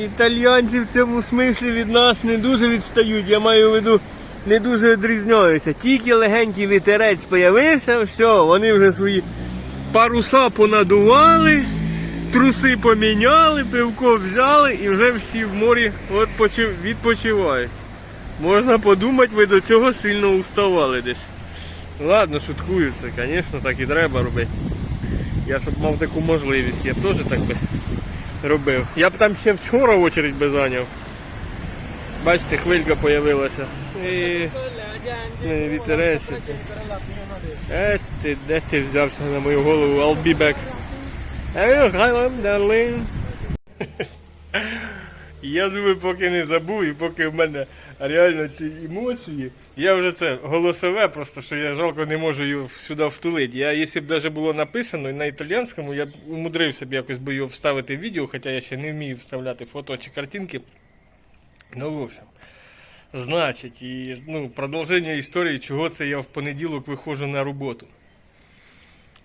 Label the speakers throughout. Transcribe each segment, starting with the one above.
Speaker 1: італьянці в цьому смислі від нас не дуже відстають. Я маю в виду, не дуже відрізняються. Тільки легенький вітерець появився, все, вони вже свої паруса понадували, труси поміняли, пивко взяли і вже всі в морі відпочивають. Можна подумати, ви до цього сильно уставали десь. Ладно, шуткую, це, звісно, так і треба робити. Я щоб мав таку можливість, я б теж так би робив. Я б там ще вчора очередь би зайняв. Бачите, хвилька появилася. І... Вітерець. Е, ти, де ти взявся на мою голову? I'll be back. Hey, hi, darling. Я думаю, поки не забув і поки в мене реально ці емоції, я вже це голосове, просто що я жалко не можу його сюди втулити. Я, якщо б навіть було написано на італійському, я б умудрився б якось би його вставити в відео, хоча я ще не вмію вставляти фото чи картинки. Ну, в общем. Значить, і ну, продовження історії, чого це я в понеділок виходжу на роботу.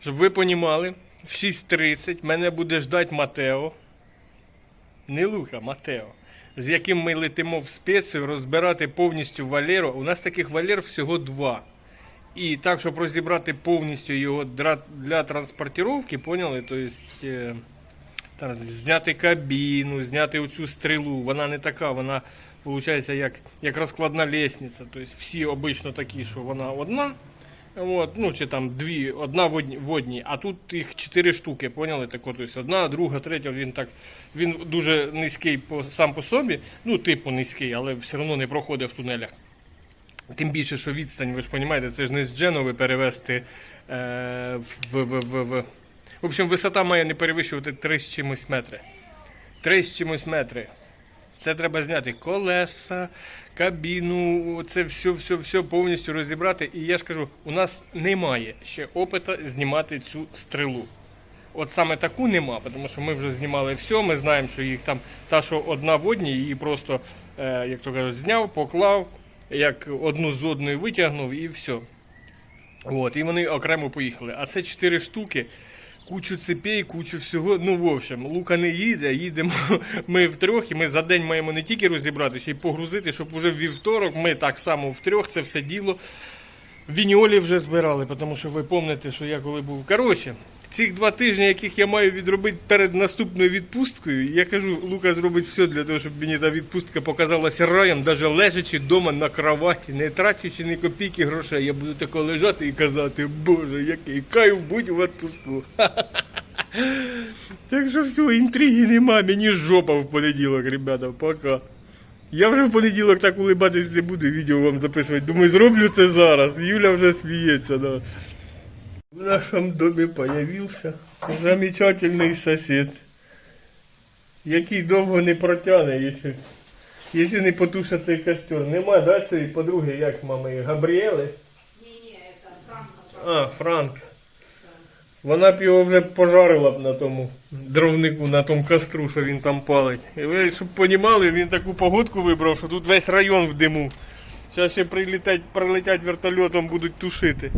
Speaker 1: Щоб ви понімали, в 6.30 мене буде ждати Матео. Не Лука, Матео. З яким ми летимо в спецію розбирати повністю Валеру. У нас таких Валер всього два. І так, щоб розібрати повністю його дра- для транспортировки, поняли? Тобто, е, там, зняти кабіну, зняти оцю стрілу. Вона не така, вона виходить як, як розкладна лестниця. Тобто всі обично такі, що вона одна. От, ну, чи там дві, одна в одній, а тут їх чотири штуки, поняли? Так, от, тобто одна, друга, третя, він так, він дуже низький по, сам по собі, ну, типу низький, але все одно не проходить в тунелях. Тим більше, що відстань, ви ж розумієте, це ж не з Дженови перевезти е, в, в, в, в. В общем, висота має не перевищувати 3 з чимось метри. 3 з чимось метри. Це треба зняти колеса, кабіну, це все, все, все повністю розібрати. І я ж кажу, у нас немає ще опита знімати цю стрілу. От саме таку нема, тому що ми вже знімали все, ми знаємо, що їх там та, що одна в одній, її просто, е, як то кажуть, зняв, поклав, як одну з одної витягнув і все. От, і вони окремо поїхали. А це чотири штуки, кучу цепей, кучу всього. Ну, в общем, Лука не їде, їдемо ми втрьох, і ми за день маємо не тільки розібратися й погрузити, щоб уже в вівторок ми так само втрьох це все діло. Віньолі вже збирали, тому що ви пам'ятаєте, що я коли був. Коротше, цих два тижні, яких я маю відробити перед наступною відпусткою, я кажу, Лука зробить все для того, щоб мені та відпустка показалася раєм, навіть лежачи вдома на кроваті, не трачучи ні копійки грошей, я буду тако лежати і казати, Боже, який кайф будь у відпустку. Так що все, інтриги нема, мені жопа в понеділок, ребята, пока. Я вже в понеділок так улибатись не буду, відео вам записувати. Думаю, зроблю це зараз. Юля вже сміється. Да. В нашому домі появився замечательний сусід, який довго не протягне, якщо, якщо не потушить цей костер. Нема, да, цієї подруги, як мами, Габріели?
Speaker 2: Не-не, это Франко.
Speaker 1: А, Франк. Вона б його вже пожарила б на тому дровнику, на тому костру, що він там палить. І ви, щоб понімали, він таку погодку вибрав, що тут весь район в диму. Зараз ще прилетять, прилетять вертольотом, будуть тушити.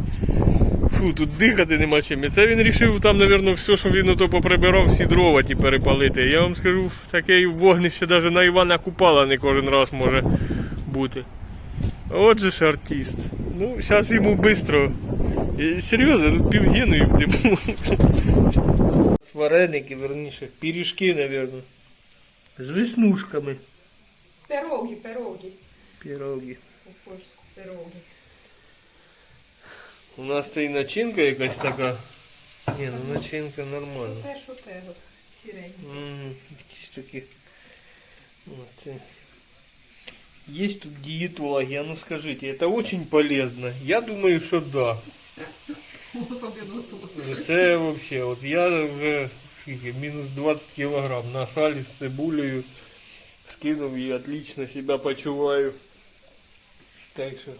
Speaker 1: Фу, тут дихати нема чим. І це він рішив там, мабуть, все, що він ото поприбирав, всі дрова ті перепалити. Я вам скажу, таке вогнище навіть на Івана Купала не кожен раз може бути. Отже ж артист. Ну, зараз йому швидко. Серйозно, тут півгіну і в диму. Вареники, верніше, пиріжки, мабуть. З веснушками.
Speaker 2: Пироги, пироги.
Speaker 1: Пироги.
Speaker 2: По-польську пироги.
Speaker 1: У нас та й начинка якась така. Ні, ну начинка нормальна.
Speaker 2: Те, що те, от, сіреньке.
Speaker 1: М, Якісь такі. Вот, э. Есть тут диетологи, а ну скажите, это очень полезно? Я думаю, что да.
Speaker 2: Особливо тут.
Speaker 1: Це вообще, от я вже скільки, мінус 20 кілограм на салі з цибулею скинув і отлично себе почуваю. Так що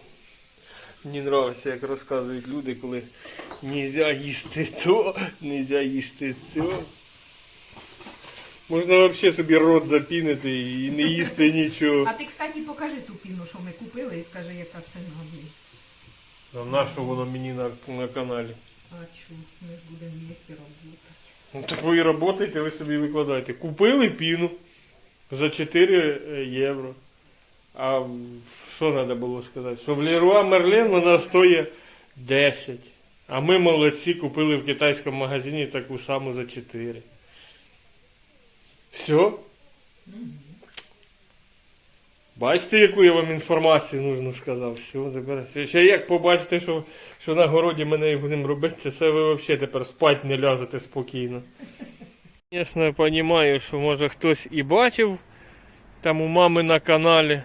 Speaker 1: Мені подобається, як розказують люди, коли нельзя їсти то, нельзя їсти то. Можна взагалі собі рот запінити і не їсти нічого.
Speaker 2: А ти, кстати, покажи ту піну, що ми купили, і скажи, яка ціна буде.
Speaker 1: А на що воно мені на, на каналі?
Speaker 2: А чу, ми ж будемо вместе робити.
Speaker 1: Ну так ви працюєте, ви собі викладаєте. Купили піну. За 4 євро. А що треба було сказати? Що в Леруа Мерлен вона стоїть 10. А ми молодці купили в китайському магазині таку саму за 4. Все? Бачите, яку я вам інформацію нужно сказав. Все, тепер. ще- як побачите, що, що на городі ми нею будемо робити, це ви взагалі тепер спати не ляжете спокійно. Звісно, я розумію, що може хтось і бачив там у мами на каналі.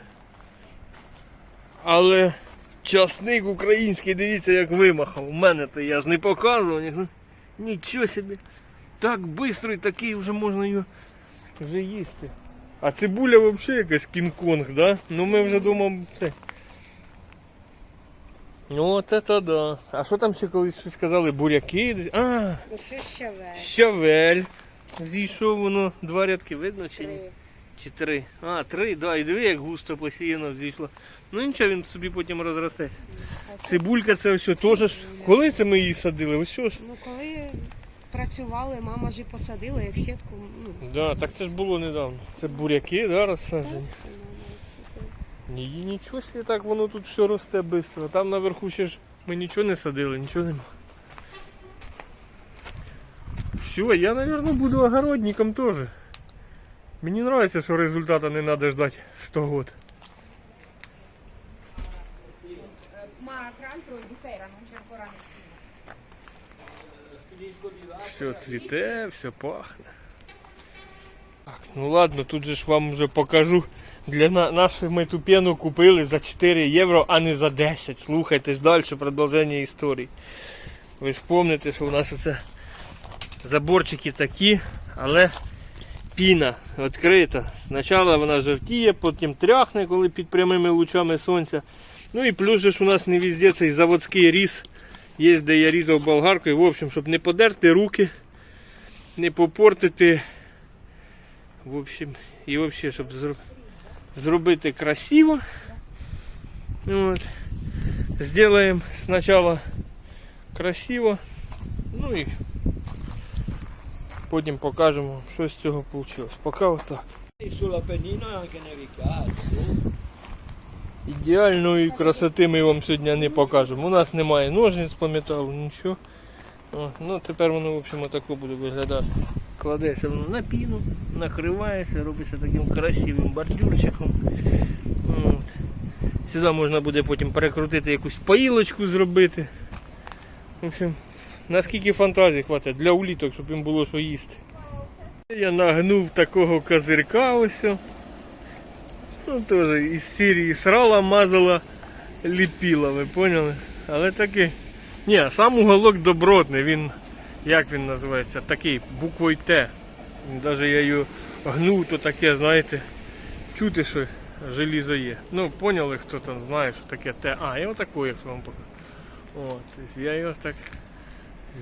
Speaker 1: Але часник український, дивіться, як вимахав. У мене то я ж не показував. ні- Нічого собі. Так швидко і такий вже можна його вже їсти. А цибуля взагалі якась кінг-конг, да? Ну ми вже думаємо це. Ну от це да. А що там ще колись щось сказали? Буряки? А,
Speaker 3: ще весь?
Speaker 1: щавель. Зійшов воно, два рядки видно чи ні? Чи три? А, три, да, і диви, як густо посіяно зійшло. Ну нічого, він собі потім розростеться. Цибулька це все теж. Коли це ми її садили? Ось ж.
Speaker 3: Ну коли працювали, мама ж і посадила, як сітку. Ну,
Speaker 1: Да, так це ж було недавно. Це буряки, да, розсаджені. Ні, нічого собі, так воно тут все росте швидко. Там наверху ще ж ми нічого не садили, нічого нема. Все, я, мабуть, буду огородником теж. Мені подобається, що результату не треба ждати 100 років. Все цвіте, все пахне. Так, ну ладно, тут же ж вам вже покажу. Для на нашої ми ту пену купили за 4 євро, а не за 10. Слухайте ж далі продовження історії. Ви ж пам'ятаєте, що у нас оце заборчики такі, але піна відкрита. Спочатку вона жовтіє, потім тряхне, коли під прямими лучами сонця. Ну і плюс же ж у нас не везде цей заводський різ. Є, де я різав болгаркою. В общем, щоб не подерти руки, не попортити. В общем, і взагалі, щоб зро- зробити красиво. От. Сделаем сначала красиво. Ну і потім покажемо, що з цього вийшло. Поки отак. Ідеальної красоти ми вам сьогодні не покажемо. У нас немає ножниць по металу, нічого. О, ну тепер воно в общем отако буде виглядати. Кладеться воно на піну, накривається, робиться таким красивим бордюрчиком. От. Сюди можна буде потім перекрутити якусь поїлочку зробити. В общем, наскільки фантазії хватить для уліток, щоб їм було що їсти. Я нагнув такого козирка ось. Ну, теж із Сирії срала, мазала, ліпіла, ви поняли? Але таки. Ні, сам уголок добротний, він, як він називається, такий буквою Т. Навіть я його гнув, то таке, знаєте, чути, що желізо є. Ну, поняли, хто там знає, що таке Т. А, я отаку, як вам покажу. От, я його так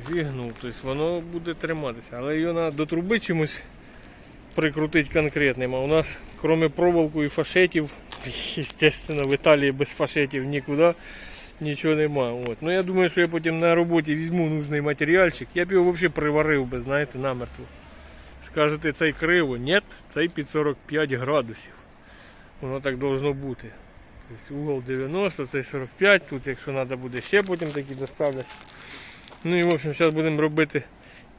Speaker 1: зігнув, тобто воно буде триматися. Але його треба до труби чимось прикрутить конкретним. А у нас, кроме проволоку і фашетів, естественно, в Італії без фашетів нікуди нічого немає. От. Ну я думаю, що я потім на роботі візьму нужний матеріальчик. Я б його взагалі приварив би, знаєте, намертво. Скажете, цей криво. Ні, цей під 45 градусів. Воно так должно бути. Тобто угол 90, цей 45, тут якщо треба буде ще потім такі доставлять. Ну і в общем, зараз будемо робити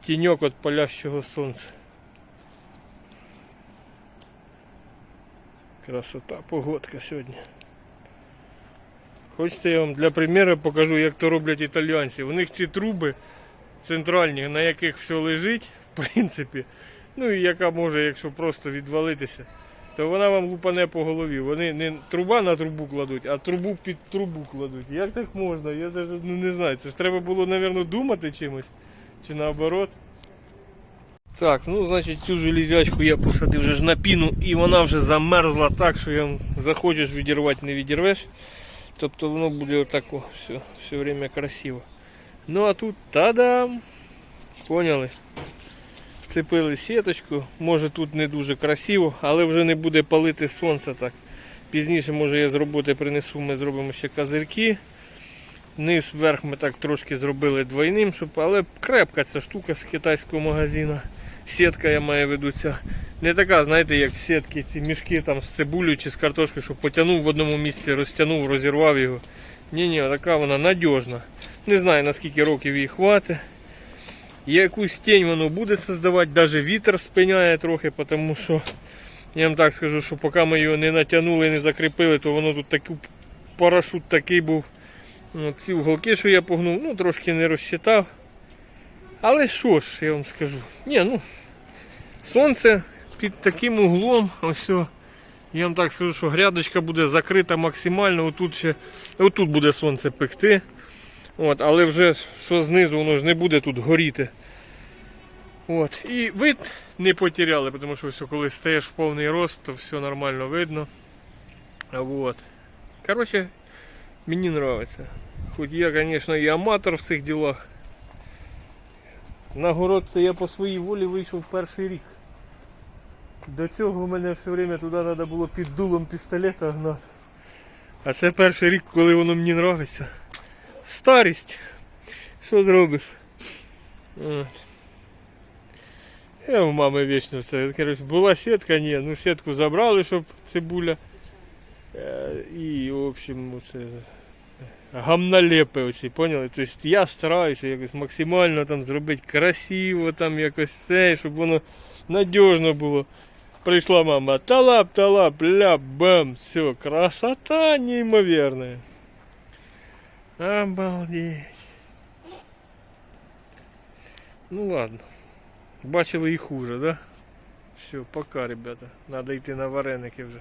Speaker 1: тіньок від палящого сонця. Красота, погодка сьогодні. Хочете я вам для приміру покажу, як то роблять італійці. У них ці труби центральні, на яких все лежить, в принципі. Ну і яка може, якщо просто відвалитися, то вона вам лупане по голові. Вони не труба на трубу кладуть, а трубу під трубу кладуть. Як так можна? Я навіть ну, не знаю. Це ж треба було, мабуть, думати чимось. Чи наоборот. Так, ну значить цю железячку я посадив вже ж на піну і вона вже замерзла так, що я захочеш відірвати, не відірвеш. Тобто воно буде отако все, все время красиво. Ну а тут та-дам! Поняли? Вцепили сіточку, може тут не дуже красиво, але вже не буде палити сонце так. Пізніше, може, я з роботи принесу, ми зробимо ще козирки. Низ вверх ми так трошки зробили двойним, щоб, але крепка ця штука з китайського магазину. Сітка я маю в виду ця. Не така, знаєте, як сітки, ці мішки там з цибулею чи з картошкою, що потягнув в одному місці, розтягнув, розірвав його. Ні, ні, така вона надіжна. Не знаю наскільки років їй хватить. Якусь тінь воно буде создавати, навіть вітер спиняє трохи, тому що я вам так скажу, що поки ми його не натягнули, не закріпили, то воно тут такий парашут такий був. От ці уголки, що я погнув, ну трошки не розчитав. Але що ж, я вам скажу. Ні, ну, сонце під таким углом, ось. Я вам так скажу, що грядочка буде закрита максимально. Отут ще, отут буде сонце пекти. От, але вже що знизу, воно ж не буде тут горіти. От. І вид не потеряли, тому що все, коли стаєш в повний рост, то все нормально видно. Вот. Короче, мені нравится. Хоч я, звісно, і аматор в цих ділах. На город це я по своїй волі вийшов перший рік. До цього в мене все время туди треба було під дулом пістолета гнати. А це перший рік, коли воно мені нравиться. Старість. Що зробиш? От. Я у мами вічно це. Коротше, була сітка, ні, ну сітку забрали, щоб цибуля. Е, І, в общем, це гамналепи оці, поняли? Тобто я стараюся якось максимально там зробити красиво, там якось це, щоб воно надіжно було. Прийшла мама, талап, талап, ля, бам, все, красота неймовірна. Обалдеть. Ну ладно. Бачили і хуже, да? Все, пока, ребята. Надо йти на вареники вже.